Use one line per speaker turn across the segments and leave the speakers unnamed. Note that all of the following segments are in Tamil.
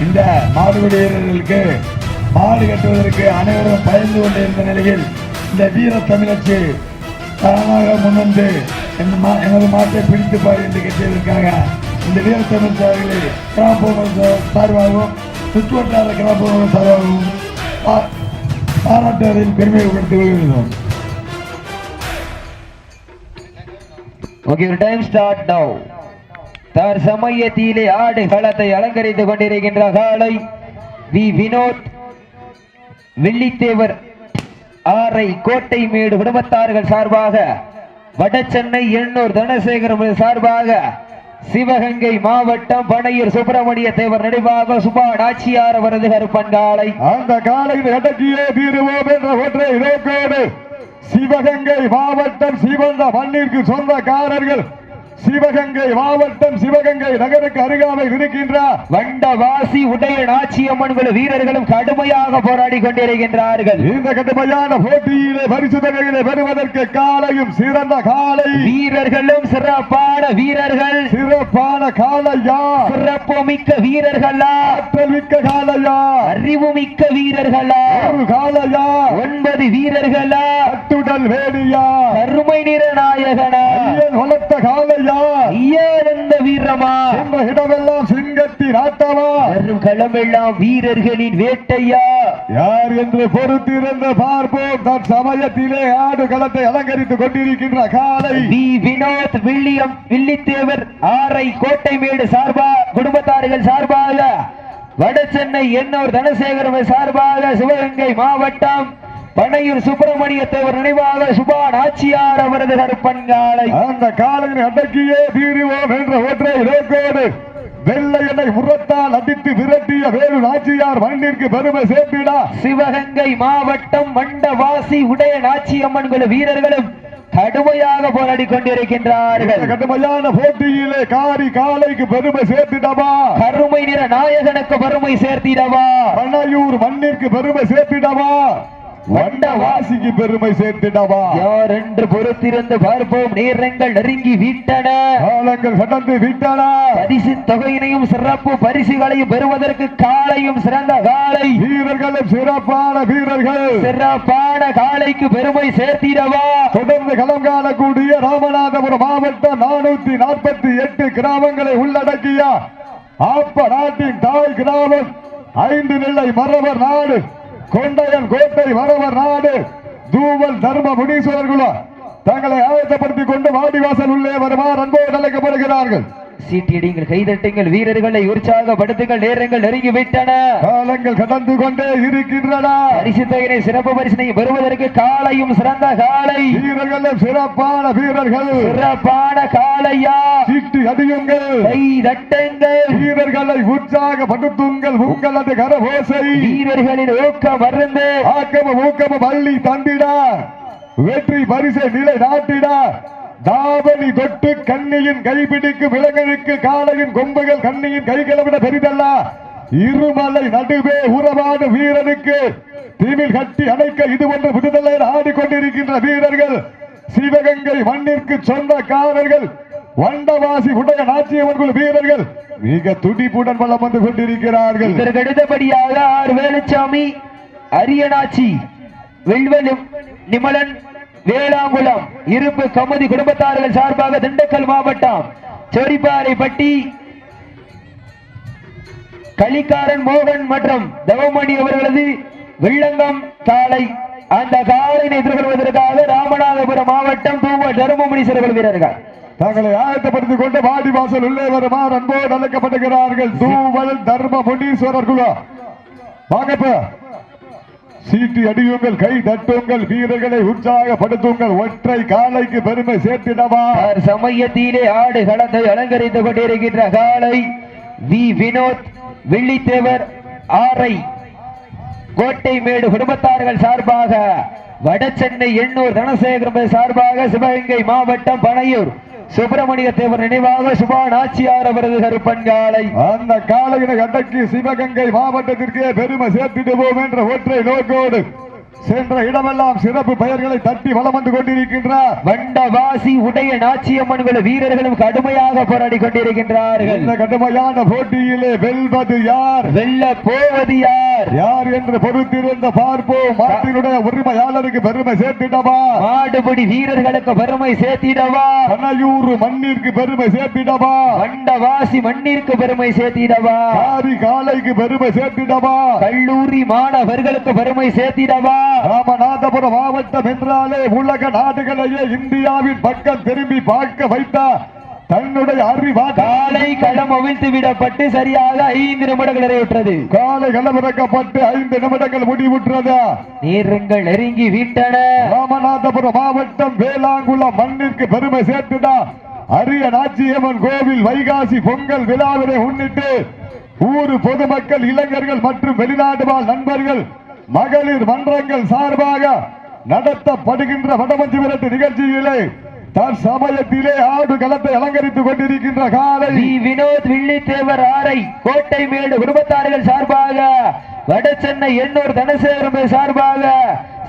இந்த மாடுபிடி வீரர்களுக்கு மாடு கட்டுவதற்கு அனைவரும் பயந்து கொண்டிருந்த நிலையில் இந்த வீர தமிழச்சி தானாக முன்வந்து மா- எனது மாட்டை பிடித்து பாரு என்று கட்டியதற்காக இந்த வீர தமிழ் சார்களை கிராமப்புற சார்பாகவும் சுற்றுவட்டார கிராமப்புற சார்பாகவும் பா- பாராட்டுவதில் பெருமைப்படுத்திக் கொள்கிறோம்
ஓகே டைம் ஸ்டார்ட் நவ் தர் சமயத்திலே ஆடு களத்தை அலங்கரித்துக் கொண்டிருக்கின்ற காலை வி. வினோத் வெள்ளித்தேவர் ஆரை கோட்டை மேடு குடும்பத்தார்கள் சார்பாக வடசென்னை எண்ணூர் தனசேகரம் சார்பாக சிவகங்கை மாவட்டம் பனையூர் சுப்பிரமணிய தேவர் நடிவாக சுபா நாச்சியார் அவரது கருப்பன்காலை
அந்த காலையில் அடக்கியே தீருவோம் என்ற ஒற்றை நோக்கோடு சிவகங்கை மாவட்டம் சிவந்த மண்ணிற்கு சொந்தக்காரர்கள் சிவகங்கை மாவட்டம் சிவகங்கை நகருக்கு அருகாமையில் இருக்கின்ற
வண்டவாசி உடைய நாச்சியம்மன் வீரர்களும் கடுமையாக போராடி கொண்டிருக்கின்றார்கள்.
இந்த கடுமையான போட்டியிலே பரிசு பெறுவதற்கு காலையும் சிறந்த காலை.
வீரர்களும் சிறப்பான வீரர்கள்.
சிறப்பான காலையா?
சிறப்பு மிக்க வீரர்களா?
ஆற்றல் மிக்க காலையா?
அறிவு மிக்க வீரர்களா?
ஒரு காலையா?
ஒன்பது வீரர்களா?
அட்டுடல் வேடியா
கருமை நிற நாயகனா
வளர்த்த காலையா?
ஐயானந்த வீரமா?
என்ற இடமெல்லாம் சிங்கத்தின் ஆட்டமா?
வரும் களமெல்லாம் வீரர்களின் வேட்டையா?
யார் என்று பொறுத்திருந்து பார்ப்போம். தன் சமயத்திலே ஆடு களத்தை அலங்கரித்துக் கொண்டிருக்கின்ற காலை.
வி. வினோத் வில்லியம் வில்லித்தேவர் ஆரை கோட்டைமேடு சார்பா குடும்பத்தார்கள் சார்பாக வடசென்னை எண்ணூர் தனசேகரம் சார்பாக சிவகங்கை மாவட்டம் பனையூர் சுப்பிரமணிய தேவர் நினைவாக சுபா நாச்சியார் அவரது கருப்பன்காலை
அந்த காலையை அடக்கியே தீருவோம் என்ற ஒற்றை நோக்கோடு வெள்ளை எண்ணெய் முரத்தால் அடித்து விரட்டிய வேலு நாச்சியார் மண்ணிற்கு பெருமை சேர்த்திடா.
சிவகங்கை மாவட்டம் மண்டவாசி உடைய நாச்சியம்மன் குழு வீரர்களும் கடுமையாக போராடி கொண்டிருக்கின்றார்கள்.
கடுமையான போட்டியிலே காரி காலைக்கு பெருமை சேர்த்திடவா?
கருமை நிற நாயகனுக்கு வறுமை சேர்த்திடவா?
பனையூர் மண்ணிற்கு பெருமை சேர்த்திடவா? வண்டவாசிக்கு பெருமை சேர்த்திடவா?
யார் என்று பொறுத்திருந்து பார்ப்போம். நேரங்கள் நெருங்கி விட்டன.
காலங்கள் கடந்து விட்டன.
பரிசு தொகையினையும் சிறப்பு பரிசுகளையும் பெறுவதற்கு காலையும் சிறந்த காலை.
வீரர்களும் சிறப்பான வீரர்கள்.
சிறப்பான காலைக்கு பெருமை சேர்த்திடவா.
தொடர்ந்து களம் காணக்கூடிய ராமநாதபுரம் மாவட்டம் நானூத்தி நாற்பத்தி எட்டு கிராமங்களை உள்ளடக்கிய ஆப்ப நாட்டின் தாய் கிராமம். ஐந்து நிலை மரவர் நாடு. கொண்டையன் கோட்டை வரவர் நாடு தூவல் தர்ம முனீஸ்வரர்களோ தங்களை ஆயத்தப்படுத்திக் கொண்டு வாடிவாசல் உள்ளே வருமாறு அன்போடு அழைக்கப்படுகிறார்கள்.
சீட்டியடிங்கள் கைதட்டுங்கள் வீரர்களை உற்சாகப்படுத்துங்கள் நேரங்கள் நெருங்கி விட்டன
காலங்கள் கடந்து கொண்டே இருக்கின்றன.
பரிசு சிறப்பு பரிசினை பெறுவதற்கு காலையும் சிறந்த காலை.
வீரர்களும் சிறப்பான வீரர்கள்.
சிறப்பான காலையா?
சீட்டு அடியுங்கள்.
கை தட்டுங்கள்
வீரர்களை உற்சாகப்படுத்துங்கள் உங்களது கரபோசை
வீரர்களின் ஊக்கம் மருந்து
ஆக்கம ஊக்கம பள்ளி தந்திட. வெற்றி பரிசை நிலை நாட்டிட தாவணி தொட்டு கண்ணியின் கைபிடிக்கு விலங்கனுக்கு காலையின் கொம்புகள் கண்ணியின் கைகளவிட பெரிதல்ல. இருமலை நடுவே உறவாடு வீரனுக்கு தீவில் கட்டி அணைக்க இது ஒன்று விடுதலை ஆடிக்கொண்டிருக்கின்ற வீரர்கள் சிவகங்கை மண்ணிற்கு சொந்தக்காரர்கள் வண்டவாசி உடைய நாச்சியவர்கள் வீரர்கள் மிக துடிப்புடன் வளம் வந்து கொண்டிருக்கிறார்கள்.
இதற்கு அடுத்தபடியாக ஆர் வேலுச்சாமி அரியனாச்சி வெல்வெலும் நிமலன் வேளாங்குளம் இருப்பு கமுதி குடும்பத்தார்கள் சார்பாக திண்டுக்கல் மாவட்டம் செரிப்பாறைப்பட்டி கலிக்காரன் மோகன் மற்றும் தவமணி அவர்களது வெள்ளங்கம் காலை அந்த காலையை எதிர்கொள்வதற்காக ராமநாதபுரம் மாவட்டம் தூவ தருமமுனீஸ்வரர்கள் வீரர்கள்.
தங்களை ஆயத்தப்படுத்திக் கொண்டு வாடி வாசல் உள்ளே வருமாறு அன்போடு அழைக்கப்படுகிறார்கள். தூவல் தர்ம முனீஸ்வரர் குழு வாங்கப்ப. சீட்டு அடியுங்கள் கை தட்டுங்கள் வீரர்களை உற்சாகப்படுத்துங்கள் ஒற்றை காலைக்கு பெருமை சேர்த்திடவா?
சமயத்திலே ஆடு களத்தை அலங்கரித்துக் கொண்டிருக்கின்ற காலை வி. வினோத் வெள்ளித்தேவர் ஆரை கோட்டை மேடு குடும்பத்தார்கள் சார்பாக வடசென்னை எண்ணூர் தனசேகரம் சார்பாக சிவகங்கை மாவட்டம் பனையூர். சுப்பிரமணிய தேவர் நினைவாக சுபா நாச்சியார் அவரது கருப்பன்காலை.
அந்த காலையினை அடக்கி சிவகங்கை மாவட்டத்திற்கே பெருமை சேர்த்திடுவோம் என்ற ஒற்றை நோக்கோடு. சென்ற இடமெல்லாம் சிறப்பு பெயர்களை தட்டி வலம் வந்து கொண்டிருக்கின்றார்
வண்டவாசி உடைய நாச்சியம்மன் குழு வீரர்களும் கடுமையாக போராடி கொண்டிருக்கின்றார்கள்.
இந்த கடுமையான போட்டியிலே வெல்வது யார்?
வெல்ல போவது யார்?
யார் என்று பொறுத்திருந்த பார்ப்போம். மாட்டினுடைய உரிமையாளருக்கு பெருமை சேர்த்திடவா?
மாடுபிடி வீரர்களுக்கு பெருமை சேர்த்திடவா?
கனையூர் மண்ணிற்கு பெருமை சேர்த்திடவா?
வண்டவாசி மண்ணிற்கு பெருமை சேர்த்திடவா?
காரி காலைக்கு பெருமை சேர்த்திடவா?
கல்லூரி மாணவர்களுக்கு பெருமை சேர்த்திடவா?
ராமநாதபுரம் மாவட்டம் என்றாலே உலக நாடுகளையே இந்தியாவின் பக்கம் திரும்பி பார்க்க வைத்த தன்னுடைய
காலை களம் அவிழ்த்து விடப்பட்டு சரியாக ஐந்து நிமிடங்கள் நிறைவுற்றது.
காலை களமிறக்கப்பட்டு ஐந்து நிமிடங்கள் முடிவுற்றது.
நேரங்கள் நெருங்கி விட்டன.
ராமநாதபுரம் மாவட்டம் வேளாங்குளம் மண்ணிற்கு பெருமை சேர்த்துடா அரிய நாச்சியம்மன் கோவில் வைகாசி பொங்கல் விழாவினை முன்னிட்டு ஊர் பொதுமக்கள் இளைஞர்கள் மற்றும் வெளிநாடு வாழ் நண்பர்கள் மகளிர் மன்றங்கள் சார்பாக நடத்தப்படுகின்ற வடமஞ்சு விரட்டு நிகழ்ச்சியிலே தற்சமயத்திலே ஆடு களத்தை அலங்கரித்துக் கொண்டிருக்கின்ற காலை
வினோத் வில்லித்தேவர் ஆரை கோட்டை மேடு குடும்பத்தார்கள் சார்பாக வட சென்னை எண்ணூர் தனசேகரம் சார்பாக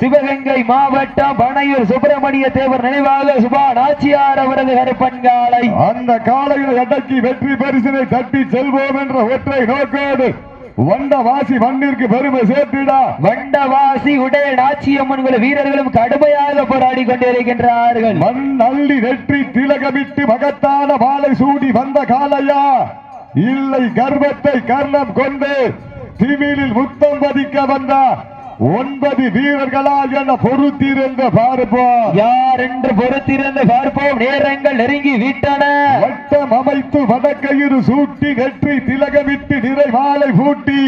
சிவகங்கை மாவட்டம் பனையூர் சுப்பிரமணிய தேவர் நினைவாக சுபா நாச்சியார் அவரது கருப்பன்காலை
அந்த காலையில் அடக்கி வெற்றி பரிசினை தட்டி செல்வோம் என்ற ஒற்றை நோக்கோடு வந்த வாசி மண்ணிற்கு பெருமை சேர்த்திடா.
வண்டவாசி உடைய நாச்சியம்மன் குழு வீரர்களும் கடுமையாக போராடி கொண்டிருக்கின்றார்கள்.
மண் அள்ளி வெற்றி திலகமிட்டு மகத்தான மாலை சூடி வந்த காலையா இல்லை கர்வத்தை கர்ணம் கொண்டு திமிழில் முத்தம் பதிக்க வந்த. ஒன்பது வீரர்களா என பொறுத்திருந்த பார்ப்போம்.
யார் என்று பொறுத்திருந்து பார்ப்போம். நேரங்கள் நெருங்கி விட்டன.
வட்டம் அமைத்து வடக்கயிறு சூட்டி நெற்றி திலகமிட்டு நிறைவாலை பூட்டி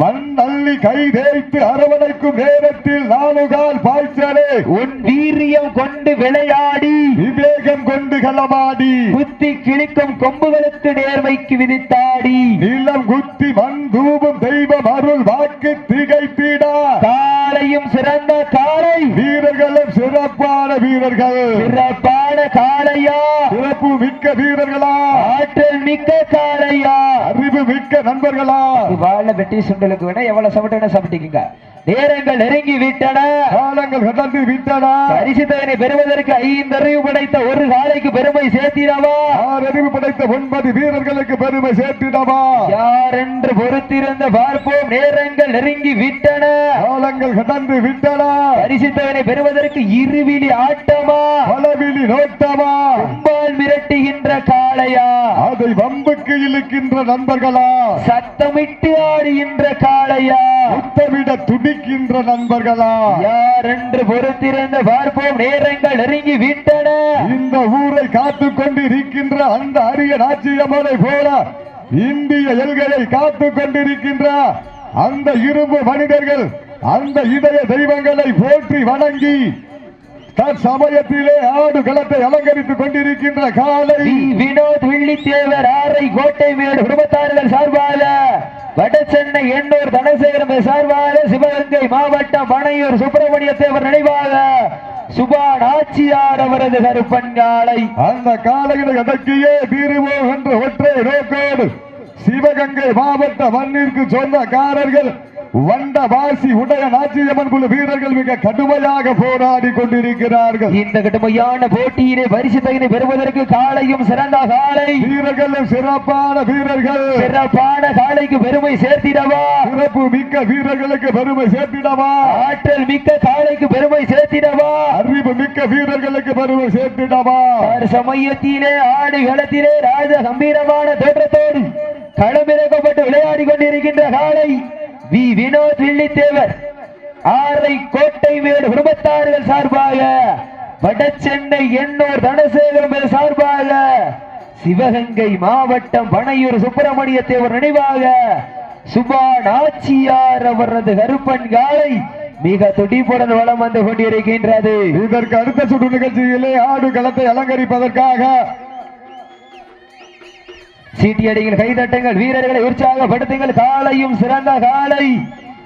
மண் அள்ளி கை தேய்த்து அரவணைக்கும் நேரத்தில் நாலுகால் பாய்ச்சலே.
உன் வீரியம் கொண்டு விளையாடி.
விவேகம் கொண்டு களமாடி.
குத்தி கிழிக்கும் கொம்புகளுக்கு நேர்மைக்கு விதித்தாடி.
நிலம் குத்தி மண் தூபம் தெய்வம் அருள் வாக்கு திகைத்திடா
காலையும் சிறந்த காலை
வீரர்களும் சிறப்பான வீரர்கள்
சிறப்பான காளையா
சிறப்பு மிக்க வீரர்களா
ஆற்றல் மிக்க காளையா
அறிவு மிக்க நண்பர்களா
வாழ சுண்டலுக்கு வேணா எவ்வளவு சாப்பிட்டு வேணா சாப்பிட்டுக்கீங்க.
கடந்து விட்டன?
பரிசு தொகையை பெறுவதற்கு ஐந்து அறிவு படைத்த ஒரு காலைக்கு பெருமை சேர்த்திடவா?
ஆறு அறிவு படைத்த ஒன்பது வீரர்களுக்கு பெருமை சேர்த்திடவா?
யார் என்று பொறுத்திருந்த பார்ப்போம். நேரங்கள் நெருங்கி விட்டன.
காலங்கள் கடந்து விட்டன.
பரிசு பெறுவதற்கு இருவிழி ஆட்டமா?
பலவிழி நோட்டமா?
கும்பால் மிரட்டுகின்ற காளையா?
அதை வம்புக்கு இழுக்கின்ற நண்பர்களா?
சத்தமிட்டு ஆடுகின்ற காளையா?
முத்தமிட துடிக்கின்ற நண்பர்களா?
யார் என்று பொறுத்திருந்த பார்ப்போம் நேரங்கள் நெருங்கி விட்டன.
இந்த ஊரை காத்து கொண்டிருக்கின்ற அந்த அரிய நாச்சியம்மனை போல இந்திய எல்களை காத்து கொண்டிருக்கின்ற அந்த இரும்பு மனிதர்கள் அந்த இதய தெய்வங்களை போற்றி வணங்கி தற்சமயத்திலே ஆடு களத்தை அலங்கரித்துக் கொண்டிருக்கின்ற காலை.
வினோத் வில்லித்தேவர் ஆரை கோட்டை மேடு குடும்பத்தார்கள் சார்பாக வட சென்னை எண்ணூர் தனசேகரம் சார்பாக சிவகங்கை மாவட்டம் பனையூர் சுப்பிரமணிய தேவர் நினைவாக சுபா நாச்சியார் அவரது கருப்பன்காலை
அந்த காலையில் அடக்கியே தீருவோம் என்ற ஒற்றை நோக்கோடு சிவகங்கை மாவட்ட மண்ணிற்கு சொந்தக்காரர்கள் வண்ட வாசி உடைய நாச்சியம்மன் குழு வீரர்கள் மிக கடுமையாக போராடி கொண்டிருக்கிறார்கள்.
இந்த கடுமையான போட்டியிலே பரிசு தகுதி பெறுவதற்கு காலையும் சிறந்த காலை
வீரர்களும் சிறப்பான வீரர்கள்.
சிறப்பான காலைக்கு பெருமை சேர்த்திடவா?
சிறப்பு மிக்க வீரர்களுக்கு பெருமை சேர்த்திடவா?
ஆற்றல் மிக்க காலைக்கு பெருமை சேர்த்திடவா?
அறிவு மிக்க வீரர்களுக்கு பெருமை சேர்த்திடவா?
சமயத்திலே ஆடு களத்திலே ராஜ கம்பீரமான தோற்றத்தோடு களமிறக்கப்பட்டு விளையாடி கொண்டிருக்கின்ற காலை வி வினோத் வில்லித்தேவர் ஆரை கோட்டை மேடு குடும்பத்தார்கள் சார்பாக வடசென்னை எண்ணூர் தனசேகரம் சார்பாக சிவகங்கை மாவட்டம் பனையூர் சுப்பிரமணிய தேவர் நினைவாக சுபா நாச்சியார் அவரது கருப்பன் காலை மிக துடிப்புடன் வளம் வந்து கொண்டிருக்கின்றது.
இதற்கு அடுத்த சுற்று நிகழ்ச்சியிலே ஆடு களத்தை அலங்கரிப்பதற்காக
சீட்டியடிகள் கைதட்டுங்கள் வீரர்களை உற்சாகப்படுத்துங்கள். காலையும் சிறந்த காலை.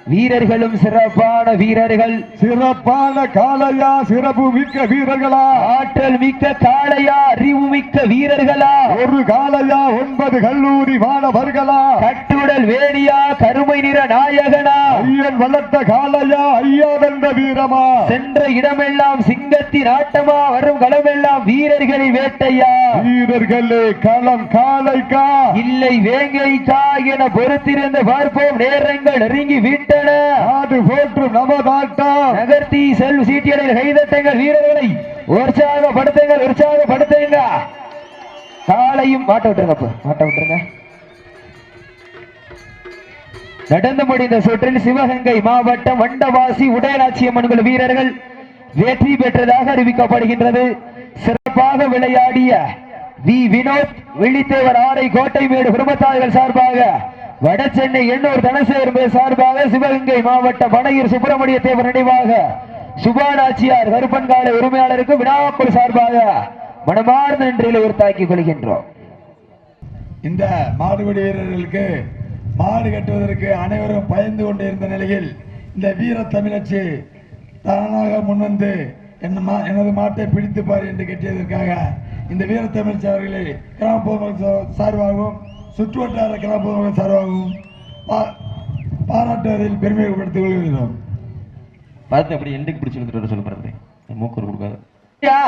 வீரர்களும் சிறப்பான வீரர்கள்.
சிறப்பான காலையா சிறப்பு மிக்க வீரர்களா?
ஆற்றல் மிக்க காளையா அறிவு மிக்க வீரர்களா?
ஒரு காலையா ஒன்பது கல்லூரி மாணவர்களா?
கட்டுடல் வேணியா கருமை வீர நாயகனா?
வளர்த்த காளையா ஐயா வென்ற வீரமா?
சென்ற இடமெல்லாம் சிங்கத்தின் ஆட்டமா வரும் களமெல்லாம் வீரர்களின் வேட்டையா?
வீரர்களே களம் காளைக்கா
இல்லை வேங்கைக்கா என பொறுத்திருந்து பார்ப்போம் நேரங்கள் நெருங்கி விட்டன.
நாடு போற்றும் நமதாட்டம்
நகர்த்தி செல் சீட்டியடையில் கைதட்டுங்கள் வீரர்களை. உற்சாகப்படுத்துங்கள் உற்சாகப்படுத்துங்க காலையும் மாட்ட விட்டுருங்க மாட்ட விட்டுருங்க. நடந்து முடிந்த சுற்றில் சிவகங்கை மாவட்டம் வண்டவாசி உடையநாச்சி அம்மன்கள் வீரர்கள் வெற்றி பெற்றதாக அறிவிக்கப்படுகின்றது. சிறப்பாக விளையாடிய வி. வினோத் விழித்தேவர் ஆடை கோட்டைமேடு குடும்பத்தார்கள் சார்பாக வட சென்னை எண்ணூர் தனசேகர் சார்பாக சிவகங்கை மாவட்ட வடையூர் சுப்பிரமணிய தேவர் நினைவாக சுபானாச்சியார் கருப்பன்கால உரிமையாளருக்கு வினாப்பூர் சார்பாக மனமார்ந்த நன்றியில் உறுத்தாக்கிக் கொள்கின்றோம்.
இந்த மாடுபிடி வீரர்களுக்கு மாடு கட்டுவதற்கு அனைவரும் பயந்து கொண்டு இருந்த நிலையில் இந்த வீர தமிழச்சி தானாக முன்வந்து என் மா எனது மாட்டை பிடித்து பார் என்று கட்டியதற்காக இந்த வீர தமிழச்சி அவர்களை கிராம பொதுமக்கள் சா- சார்பாகவும் சுற்று வட்டார கிராம பொதுமக்கள் சார்பாகவும் பாராட்டுவதில் பெருமைப்படுத்திக் கொள்கிறோம்.
பார்த்து அப்படி எண்டுக்கு பிடிச்சி இழுத்துட்டு வர சொல்லு பாருங்க மூக்கூர் கொடுக்காது.
யா